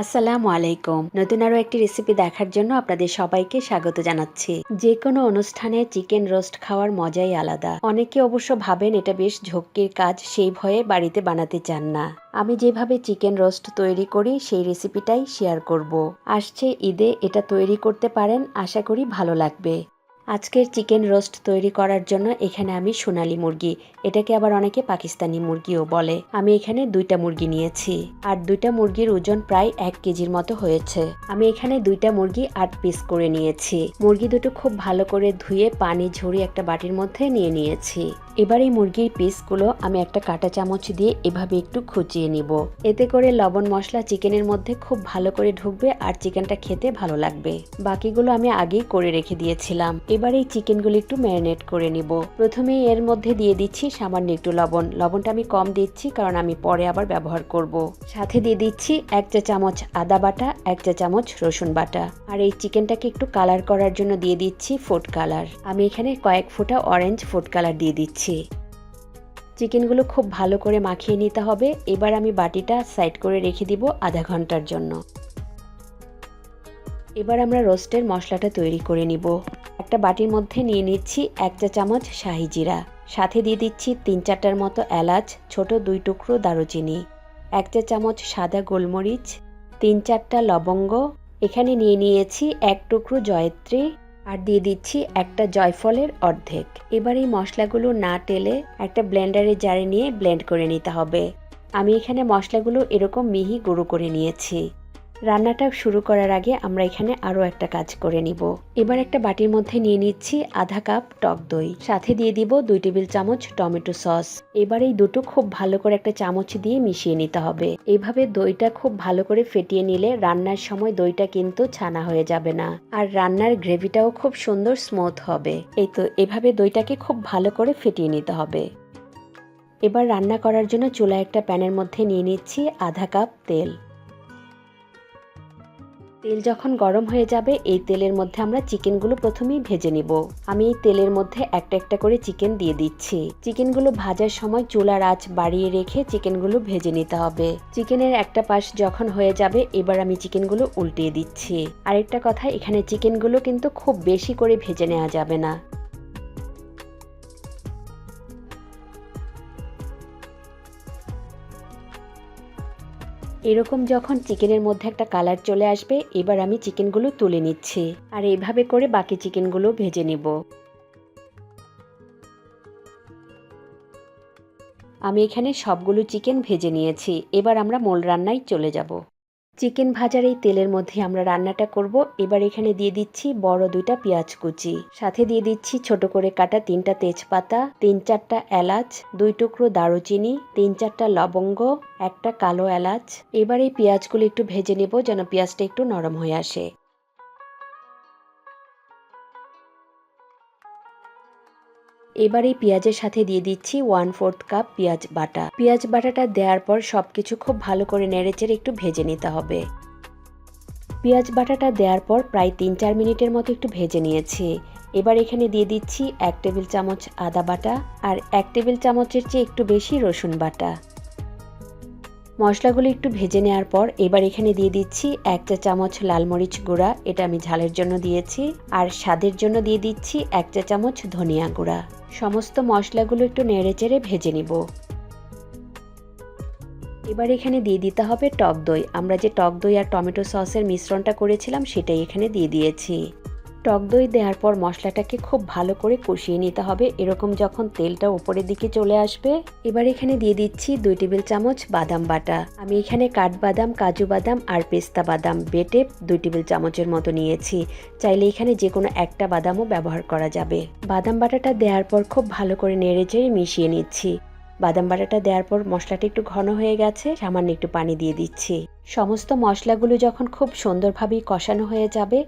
আসসালামু আলাইকুম। নতুন আরও একটি রেসিপি দেখার জন্য আপনাদের সবাইকে স্বাগত জানাচ্ছি। যে কোনো অনুষ্ঠানে চিকেন রোস্ট খাওয়ার মজাই আলাদা। অনেকে অবশ্য ভাবেন এটা বেশ ঝক্কির কাজ, সেই ভয়ে বাড়িতে বানাতে চান না। আমি যেভাবে চিকেন রোস্ট তৈরি করি, সেই রেসিপিটাই শেয়ার করব। আসছে ঈদে এটা তৈরি করতে পারেন, আশা করি ভালো লাগবে। আজকের চিকেন রোস্ট তৈরি করার জন্য এখানে আমি সোনালি মুরগি। এটাকে আবার অনেকে পাকিস্তানি মুরগিও বলে। আমি এখানে দুইটা মুরগি নিয়েছি। আর দুইটা মুরগির ওজন প্রায় এক কেজির মতো হয়েছে। আমি এখানে দুইটা মুরগি আট পিস করে নিয়েছি। মুরগি দুটো খুব ভালো করে ধুয়ে পানি ঝরিয়ে একটা বাটির মধ্যে নিয়ে নিয়েছি। এবার এই মুরগির পিসগুলো আমি একটা কাঁটা চামচ দিয়ে এভাবে একটু খুঁচিয়ে নিব। এতে করে লবণ মশলা চিকেনের মধ্যে খুব ভালো করে ঢুকবে আর চিকেনটা খেতে ভালো লাগবে। বাকিগুলো আমি আগেই করে রেখে দিয়েছিলাম। এবার এই চিকেনগুলো একটু ম্যারিনেট করে নিব। প্রথমে এর মধ্যে দিয়ে দিচ্ছি সামান্য একটু লবণ। লবণটা আমি কম দিচ্ছি কারণ আমি পরে আবার ব্যবহার করব। সাথে দিয়ে দিচ্ছি এক চা চামচ আদা বাটা, এক চা চামচ রসুন বাটা। আর এই চিকেনটাকে একটু কালার করার জন্য দিয়ে দিচ্ছি ফুড কালার। আমি এখানে কয়েক ফোঁটা অরেঞ্জ ফুড কালার দিয়ে দিচ্ছি। চিকেনগুলো খুব ভালো করে মাখিয়ে নিতে হবে। এবার আমি বাটিটা সাইড করে রেখে দিব আধা ঘণ্টার জন্য। এবার আমরা রোস্টের মশলাটা তৈরি করে নিব। একটা বাটির মধ্যে নিয়ে নিচ্ছি এক চা চামচ শাহি জিরা। সাথে দিয়ে দিচ্ছি তিন চারটার মতো এলাচ, ছোট দুই টুকরো দারুচিনি। এক চা চামচ সাদা গোলমরিচ, তিন চারটা লবঙ্গ। এখানে নিয়ে নিয়েছি এক টুকরো জয়ত্রী। আর দিয়ে দিচ্ছি একটা জয়ফলের অর্ধেক। এবার এই মশলাগুলো না টেলে একটা ব্লেন্ডারে জারে নিয়ে ব্লেন্ড করে নিতে হবে। আমি এখানে মশলাগুলো এরকম মিহি গুঁড়ো করে নিয়েছি। রান্নাটা শুরু করার আগে আমরা এখানে আরও একটা কাজ করে নিব। এবার একটা বাটির মধ্যে নিয়ে নিচ্ছি আধা কাপ টক দই। সাথে দিয়ে দিব দুই টেবিল চামচ টমেটো সস। এবার এই দুটো খুব ভালো করে একটা চামচ দিয়ে মিশিয়ে নিতে হবে। এইভাবে দইটা খুব ভালো করে ফেটিয়ে নিলে রান্নার সময় দইটা কিন্তু ছানা হয়ে যাবে না। আর রান্নার গ্রেভিটাও খুব সুন্দর স্মুথ হবে। এই তো, এভাবে দইটাকে খুব ভালো করে ফেটিয়ে নিতে হবে। এবার রান্না করার জন্য চুলা একটা প্যানের মধ্যে নিয়ে নিচ্ছি আধা কাপ তেল। তেল যখন গরম হয়ে যাবে, এই তেলের মধ্যে আমরা চিকেনগুলো প্রথমেই ভেজে নিব। আমি এই তেলের মধ্যে একটা একটা করে চিকেন দিয়ে দিচ্ছি। চিকেনগুলো ভাজার সময় চুলার আঁচ বাড়িয়ে রেখে চিকেনগুলো ভেজে নিতে হবে। চিকেনের একটা পাশ যখন হয়ে যাবে, এবার আমি চিকেনগুলো উল্টিয়ে দিচ্ছি। আরেকটা কথা, এখানে চিকেনগুলো কিন্তু খুব বেশি করে ভেজে নেওয়া যাবে না। এরকম যখন চিকেনের মধ্যে একটা কালার চলে আসবে, এবার আমি চিকেনগুলো তুলে নিচ্ছি। আর এইভাবে করে বাকি চিকেনগুলো ভেজে নেব। আমি এখানে সবগুলো চিকেন ভেজে নিয়েছি। এবার আমরা মোল রান্নায় চলে যাব। চিকেন ভাজার এই তেলের মধ্যে আমরা রান্নাটা করব। এবার এখানে দিয়ে দিচ্ছি বড় দুইটা পেঁয়াজ কুচি। সাথে দিয়ে দিচ্ছি ছোট করে কাটা তিনটা তেজপাতা, তিন চারটা এলাচ, দুই টুকরো দারুচিনি, তিন চারটা লবঙ্গ, একটা কালো এলাচ। এবার এই পেঁয়াজগুলো একটু ভেজে নেব যেন পেঁয়াজটা একটু নরম হয়ে আসে। এবার এই পেঁয়াজের সাথে দিয়ে দিচ্ছি ওয়ান ফোর্থ কাপ পেঁয়াজ বাটা। পেঁয়াজ বাটাটা দেওয়ার পর সবকিছু খুব ভালো করে নেড়েচেড়ে একটু ভেজে নিতে হবে। পেঁয়াজ বাটাটা দেওয়ার পর প্রায় তিন চার মিনিটের মতো একটু ভেজে নিয়েছি। এবার এখানে দিয়ে দিচ্ছি এক টেবিল চামচ আদা বাটা আর এক টেবিল চামচের চেয়ে একটু বেশি রসুন বাটা। মশলাগুলো একটু ভেজে নেওয়ার পর এবার এখানে দিয়ে দিচ্ছি এক চা চামচ লাল মরিচ গুঁড়া, এটা আমি ঝালের জন্য দিয়েছি। আর স্বাদের জন্য দিয়ে দিচ্ছি এক চা চামচ ধনিয়া গুঁড়া। সমস্ত মশলাগুলো একটু নেড়ে চেড়ে ভেজে নিব। এবার এখানে দিয়ে দিতে হবে টক দই। আমরা যে টক দই আর টমেটো সসের মিশ্রণটা করেছিলাম, সেটাই এখানে দিয়ে দিয়েছি। টক দই দেওয়ার পর মশলাটাকে খুব ভালো করে কষিয়ে নিতে হবে। এরকম যখন তেলটা উপরের দিকে চলে আসবে, এবার এখানে দিয়ে দিচ্ছি দুই টেবিল চামচ বাদাম বাটা। আমি এখানে কাঠবাদাম, কাজু বাদাম আর পেস্তা বাদাম বেটে দুই টেবিল চামচের মতো নিয়েছি। চাইলে এখানে যে কোনো একটা বাদামও ব্যবহার করা যাবে। বাদাম বাটাটা দেওয়ার পর খুব ভালো করে নেড়ে চেড়ে মিশিয়ে নিচ্ছি। বাদাম বাটাটা দেওয়ার পর মশলাটা একটু ঘন হয়ে গেছে, সামান্য একটু পানি দিয়ে দিচ্ছি। সমস্ত মশলাগুলো যখন খুব সুন্দরভাবেই কষানো হয়ে যাবে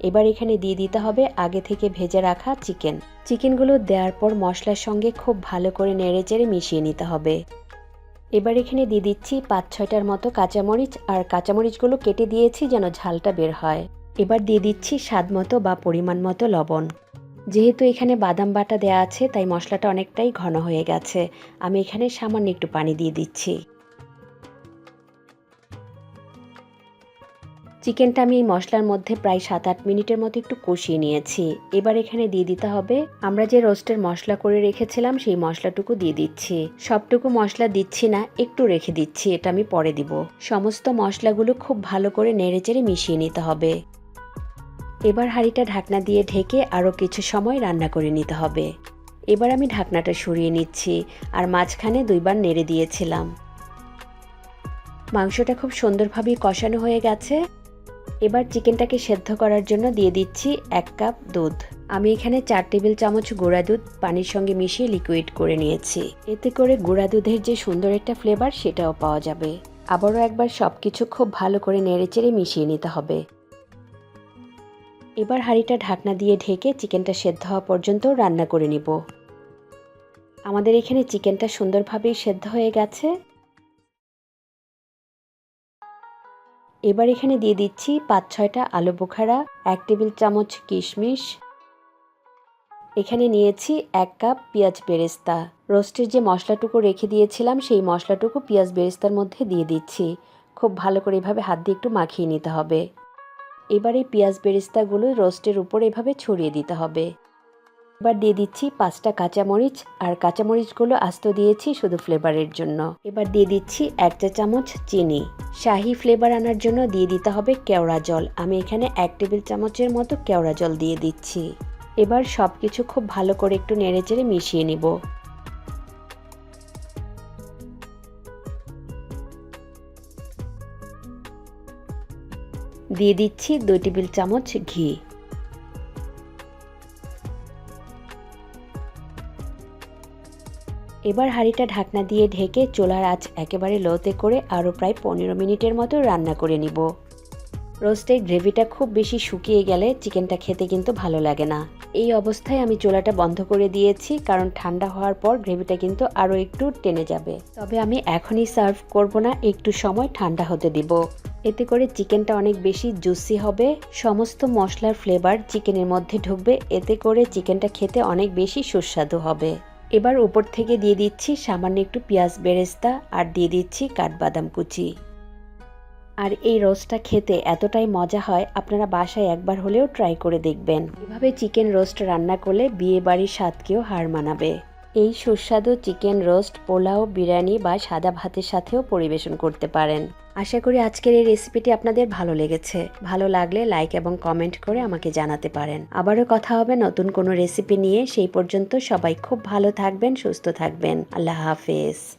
এবার এখানে দিয়ে দিতে হবে আগে থেকে ভেজে রাখা চিকেন। চিকেনগুলো দেওয়ার পর মশলার সঙ্গে খুব ভালো করে নেড়ে চেড়ে মিশিয়ে নিতে হবে। এবার এখানে দিয়ে দিচ্ছি পাঁচ ছয়টার মতো কাঁচামরিচ, আর কাঁচামরিচগুলো কেটে দিয়েছি যেন ঝালটা বের হয়। এবার দিয়ে দিচ্ছি স্বাদ মতো বা পরিমাণ মতো লবণ। যেহেতু এখানে বাদাম বাটা দেওয়া আছে, তাই মশলাটা অনেকটাই ঘন হয়ে গেছে। আমি এখানে সামান্য একটু পানি দিয়ে দিচ্ছি। চিকেনটা আমি এই মশলার মধ্যে প্রায় সাত আট মিনিটের মতো একটু কষিয়ে নিয়েছি। এবার এখানে দিয়ে দিতে হবে, আমরা যে রোস্টের মশলা করে রেখেছিলাম সেই মশলাটুকু দিয়ে দিচ্ছি। সবটুকু মশলা দিচ্ছি না, একটু রেখে দিচ্ছি, এটা আমি পরে দিব। সমস্ত মশলাগুলো খুব ভালো করে নেড়েচেড়ে মিশিয়ে নিতে হবে। এবার হাঁড়িটা ঢাকনা দিয়ে ঢেকে আরও কিছু সময় রান্না করে নিতে হবে। এবার আমি ঢাকনাটা সরিয়ে নিচ্ছি আর মাঝখানে দুইবার নেড়ে দিয়েছিলাম। মাংসটা খুব সুন্দরভাবে কষানো হয়ে গেছে। এবার চিকেনটাকে সেদ্ধ করার জন্য দিয়ে দিচ্ছি এক কাপ দুধ। আমি এখানে চার টেবিল চামচ গুঁড়া দুধ পানির সঙ্গে মিশিয়ে লিকুইড করে নিয়েছি। এতে করে গুঁড়া দুধের যে সুন্দর একটা ফ্লেভার সেটাও পাওয়া যাবে। আবারও একবার সব কিছু খুব ভালো করে নেড়েচেড়ে মিশিয়ে নিতে হবে। এবার হাঁড়িটা ঢাকনা দিয়ে ঢেকে চিকেনটা সেদ্ধ হওয়া পর্যন্ত রান্না করে নিব। আমাদের এখানে চিকেনটা সুন্দরভাবেই সেদ্ধ হয়ে গেছে। এবার এখানে দিয়ে দিচ্ছি পাঁচ ছয়টা আলু বোখারা, এক টেবিল চামচ কিশমিশ। এখানে নিয়েছি এক কাপ পেঁয়াজ বেরেস্তা। রোস্টের যে মশলাটুকু রেখে দিয়েছিলাম, সেই মশলাটুকু পেঁয়াজ বেরেস্তার মধ্যে দিয়ে দিচ্ছি। খুব ভালো করে এভাবে হাত দিয়ে একটু মাখিয়ে নিতে হবে। এবার এই পেঁয়াজ বেরেস্তাগুলো রোস্টের উপর এভাবে ছড়িয়ে দিতে হবে। এবার দিয়ে দিচ্ছি পাঁচটা কাঁচামরিচ আর কাঁচামরিচগুলো আস্ত দিয়েছি শুধু ফ্লেভারের জন্য। এবার দিয়ে দিচ্ছি এক চা চামচ চিনি। শাহি ফ্লেভার আনার জন্য দিয়ে দিতে হবে কেওড়া জল। আমি এখানে এক টেবিল চামচের মতো কেওড়া জল দিয়ে দিচ্ছি। এবার সব কিছু খুব ভালো করে একটু নেড়েচেড়ে মিশিয়ে নিব। দিয়ে দিচ্ছি দুই টেবিল চামচ ঘি। এবার হাঁড়িটা ঢাকনা দিয়ে ঢেকে চোলার আঁচ একেবারে লোতে করে আরও প্রায় পনেরো মিনিটের মতো রান্না করে নিব। রোস্টের গ্রেভিটা খুব বেশি শুকিয়ে গেলে চিকেনটা খেতে কিন্তু ভালো লাগে না। এই অবস্থায় আমি চোলাটা বন্ধ করে দিয়েছি কারণ ঠান্ডা হওয়ার পর গ্রেভিটা কিন্তু আরও একটু টেনে যাবে। তবে আমি এখনই সার্ভ করব না, একটু সময় ঠান্ডা হতে দিব। এতে করে চিকেনটা অনেক বেশি জুসি হবে, সমস্ত মশলার ফ্লেভার চিকেনের মধ্যে ঢুকবে, এতে করে চিকেনটা খেতে অনেক বেশি সুস্বাদু হবে। এবার উপর থেকে দিয়ে দিচ্ছি সামান্য একটু পেঁয়াজ বেরেস্তা আর দিয়ে দিচ্ছি কাঠবাদাম কুচি। আর এই রোস্টটা খেতে এতটাই মজা হয়, আপনারা বাসায় একবার হলেও ট্রাই করে দেখবেন। এভাবে চিকেন রোস্ট রান্না করলে বিয়ে বাড়ির স্বাদকেও হার মানাবে। এই সুস্বাদু চিকেন রোস্ট পোলাও, বিরিয়ানি বা সাদা ভাতের সাথেও পরিবেশন করতে পারেন। আশা করি আজকের এই রেসিপিটি আপনাদের ভালো লেগেছে। ভালো লাগলে লাইক এবং কমেন্ট করে আমাকে জানাতে পারেন। আবারও কথা হবে নতুন কোনো রেসিপি নিয়ে। সেই পর্যন্ত সবাই খুব ভালো থাকবেন, সুস্থ থাকবেন। আল্লাহ হাফেজ।